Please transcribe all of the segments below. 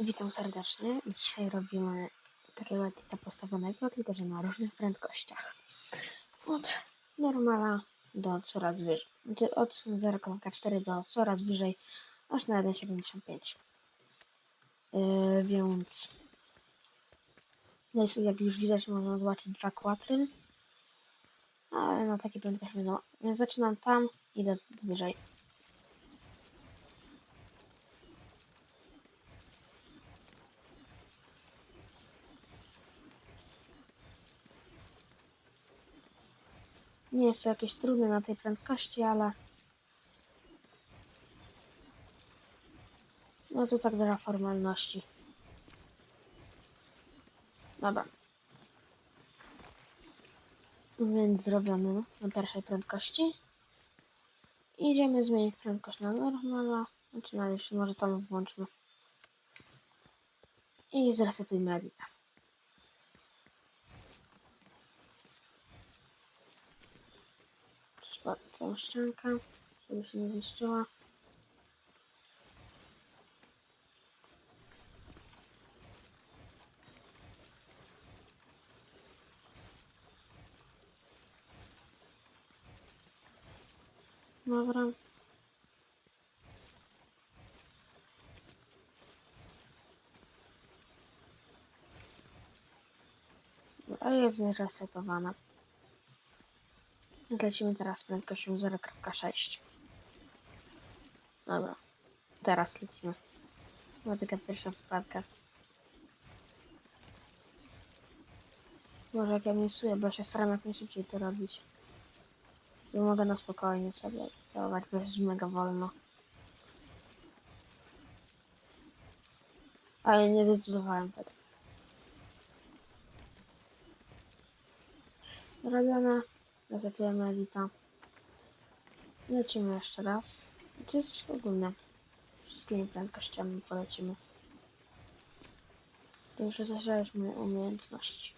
Witam serdecznie. Dzisiaj robimy takiego edita postawionego, tylko że na różnych prędkościach. Od normala do coraz wyżej. Od 0,4 do coraz wyżej, aż na 1,75. Yy, więc no jest, jak już widać można zobaczyć dwa kwadry. Ale na takiej prędkości no, więc zaczynam tam, idę wyżej. Nie jest to jakieś trudne na tej prędkości, ale no to tak dla formalności. Dobra. Więc zrobiony na pierwszej prędkości. Idziemy zmienić prędkość na normala. Znaczy na jeszcze może tam włączmy. I zresetujmy edita. Trzeba całą ściankę, żeby się nie zniszczyła. Dobra. A jest zresetowana. Lecimy teraz prędkością 0.6. Dobra. Teraz lecimy. Była taka pierwsza wpadka. Może jak ja misuję, bo się staram jak najszybciej to robić. To mogę na spokojnie sobie działać bez mega wolno. Ale nie zdecydowałem tego. Robione. Resetujemy edita. Lecimy jeszcze raz. To jest ogólnie. Wszystkimi prędkościami polecimy. To już zaczęliśmy umiejętności.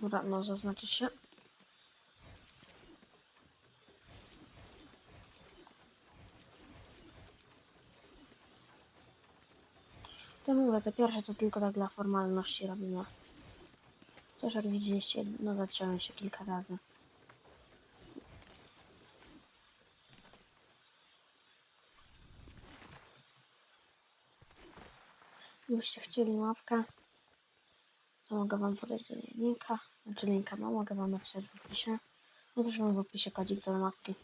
Dobra, no zaznaczy się. To mówię, te pierwsze to tylko tak dla formalności robimy. Też jak widzieliście, no zaciąłem się kilka razy. Gdybyście chcieli mapkę, to mogę wam podać do niej linka. Znaczy linka, no mogę wam napisać w opisie. Napiszę wam w opisie kodzik do mapki.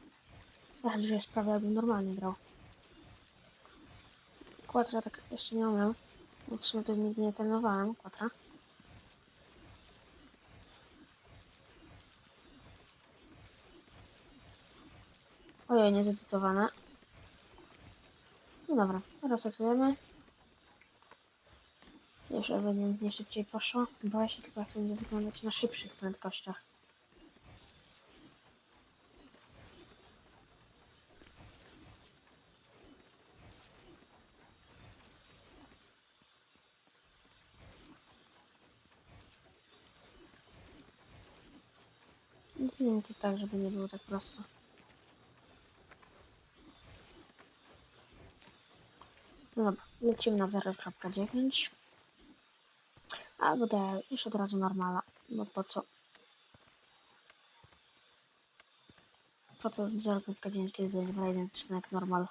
Ja już jest prawie jakbym normalnie grał. Quatra tak jeszcze nie umiem. W sumie to nigdy nie trenowałem Quatra. Ojej, nie zedytowane. No dobra, resetujemy. Jeszcze ewidentnie szybciej poszło. Boję się tylko jak to będzie wyglądać na szybszych prędkościach. Zjem to tak, żeby nie było tak prosto. No dobra, lecimy na 0.9. Albo daję już od razu normala, bo po co? Po co 0.9, kiedy to jest gra identyczna jak normal?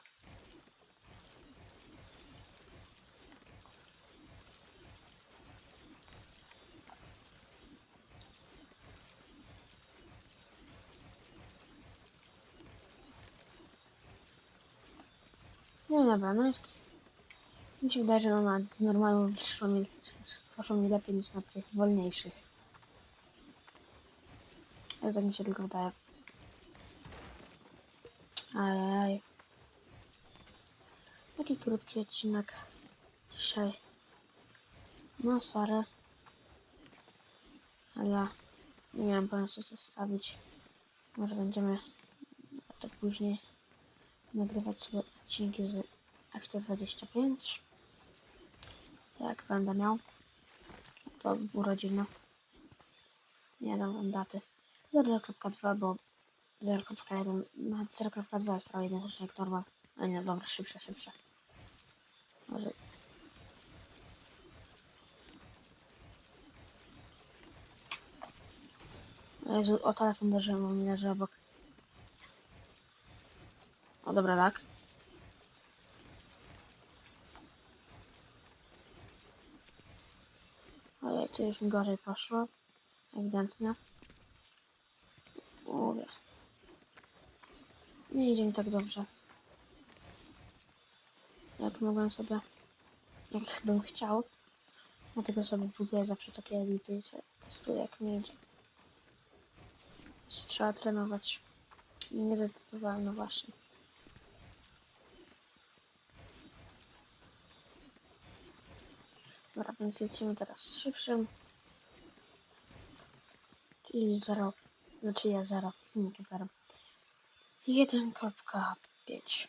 No dobra, no jest... Mi się wydaje, że no na z normalną szło mi, poszło mi lepiej niż na tych wolniejszych. Ale tak mi się tylko wydaje. Ajaj. Taki krótki odcinek dzisiaj. No sorry. Ale nie miałem pomysłu co wstawić. Może będziemy to później nagrywać sobie odcinki z FT25. Jak będę miał. to urodziny. Nie dam wam daty. 0.2, bo 0.1, nawet 0.2 jest prawie identyczny jak normal. A nie, dobra, szybsze, szybsze. Może... Jezu, o telefon uderzyłem, bo mi leży obok. Dobra, tak. Ojej, to już gorzej poszło. Ewidentnie. Mówię. Nie idzie mi tak dobrze. Jak mogłem sobie... Jak bym chciał. Dlatego sobie buduję zawsze takie edity i testuję jak mi idzie. Trzeba trenować. Nie zdecydowanie, no właśnie. Dobra, więc lecimy teraz z szybszym. Czyli 0. Znaczy ja 0. Nie to 0. 1.5.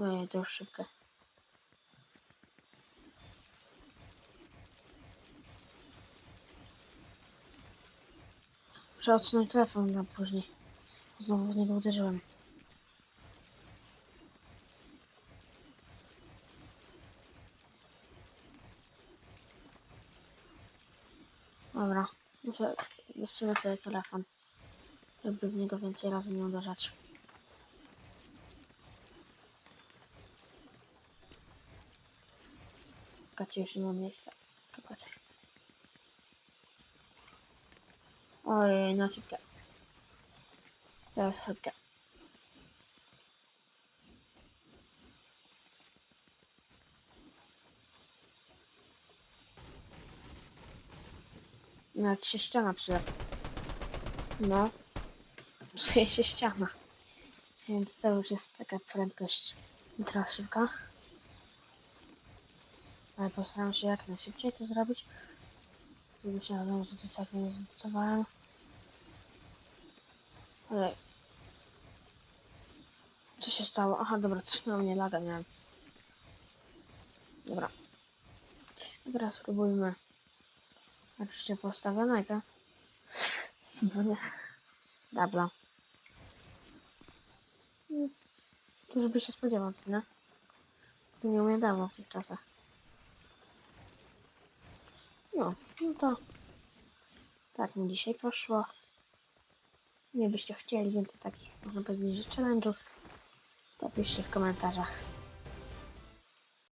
Ojej, to już szybkie. Muszę odsunąć telefon na później. Znowu w niego uderzyłem. Dobra, muszę wytrzymać sobie telefon, żeby w niego więcej razy nie uderzać. Czekajcie, już nie mam miejsca. Czekajcie. Ojej, na szybkie. To jest szybkie. Nawet się ściana przyda. No. Psuje się ściana. Więc to już jest taka prędkość. I teraz szybka. Ale postaram się jak najszybciej to zrobić. Żeby się na że to tak nie zdecydowałem. Ale... Co się stało? Aha, dobra, coś na mnie laga miałem. Dobra. A teraz spróbujmy. Oczywiście postawionego. Bo nie. Dobra. To żeby się spodziewać, nie? To nie umie w tych czasach. No, no to tak mi dzisiaj poszło. Nie byście chcieli więcej takich, można powiedzieć, że challenge'ów, to piszcie w komentarzach.